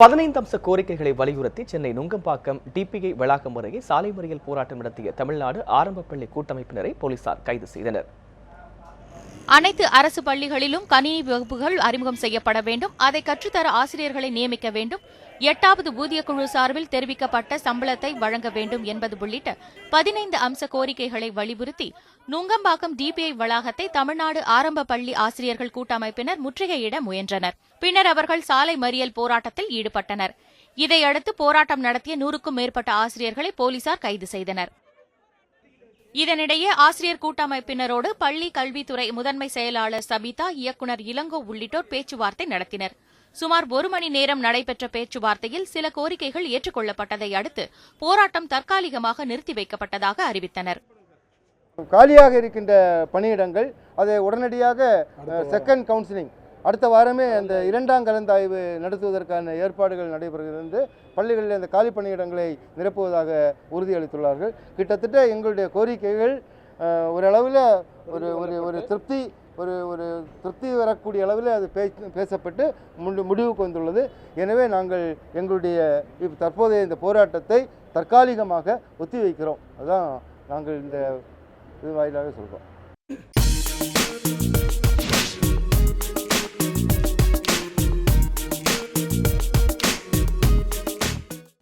பதினைந்து அம்ச கோரிக்கைகளை வலியுறுத்தி சென்னை நுங்கம்பாக்கம் டிபிஐ வளாகம் அருகே சாலை மறியல் போராட்டம் நடத்திய தமிழ்நாடு ஆரம்ப பள்ளி கூட்டமைப்பினரை போலீசார் கைது செய்தனர். அனைத்து அரசு பள்ளிகளிலும் கணினி வகுப்புகள் அறிமுகம் செய்யப்பட வேண்டும். அதை கற்றுத்தர ஆசிரியர்களை நியமிக்க வேண்டும். எட்டாவது ஊதியக்குழு சார்பில் தெரிவிக்கப்பட்ட சம்பளத்தை வழங்க வேண்டும் என்பது உள்ளிட்ட பதினைந்து அம்ச கோரிக்கைகளை வலியுறுத்தி நுங்கம்பாக்கம் டிபிஐ வளாகத்தை தமிழ்நாடு ஆரம்ப பள்ளி ஆசிரியர்கள் கூட்டமைப்பினர் முற்றுகையிட முயன்றனர். பின்னர் அவர்கள் சாலை மறியல் போராட்டத்தில் ஈடுபட்டனர். இதையடுத்து போராட்டம் நடத்திய நூறுக்கும் மேற்பட்ட ஆசிரியர்களை போலீசார் கைது செய்தனர். இதனிடையே ஆசிரியர் கூட்டமைப்பினரோடு பள்ளி கல்வித்துறை முதன்மை செயலாளர் சபிதா இயக்குநர் இளங்கோ உள்ளிட்டோர் பேச்சுவார்த்தை நடத்தினர். சுமார் ஒரு மணி நேரம் நடைபெற்ற பேச்சுவார்த்தையில் சில கோரிக்கைகள் ஏற்றுக்கொள்ளப்பட்டதை அடுத்து போராட்டம் தற்காலிகமாக நிறுத்தி வைக்கப்பட்டதாக அறிவித்தனர். காலியாக இருக்கின்ற பணியிடங்கள் அதை உடனடியாக செகண்ட் கவுன்சிலிங் அடுத்த வாரமே அந்த இரண்டாம் கலந்தாய்வு நடத்துவதற்கான ஏற்பாடுகள் நடைபெறுகிறது. பள்ளிகளில் அந்த காலி பணியிடங்களை நிரப்புவதாக உறுதியளித்துள்ளார்கள். கிட்டத்தட்ட எங்களுடைய கோரிக்கைகள் ஓரளவில் ஒரு ஒரு ஒரு திருப்தி ஒரு ஒரு திருப்தி வரக்கூடிய அளவில் அது பேச்சு பேசப்பட்டு முடி முடிவுக்கு வந்துள்ளது. எனவே நாங்கள் எங்களுடைய தற்போதைய இந்த போராட்டத்தை தற்காலிகமாக ஒத்திவைக்கிறோம். அதுதான் நாங்கள் இந்த இது வாயிலாக சொல்கிறோம்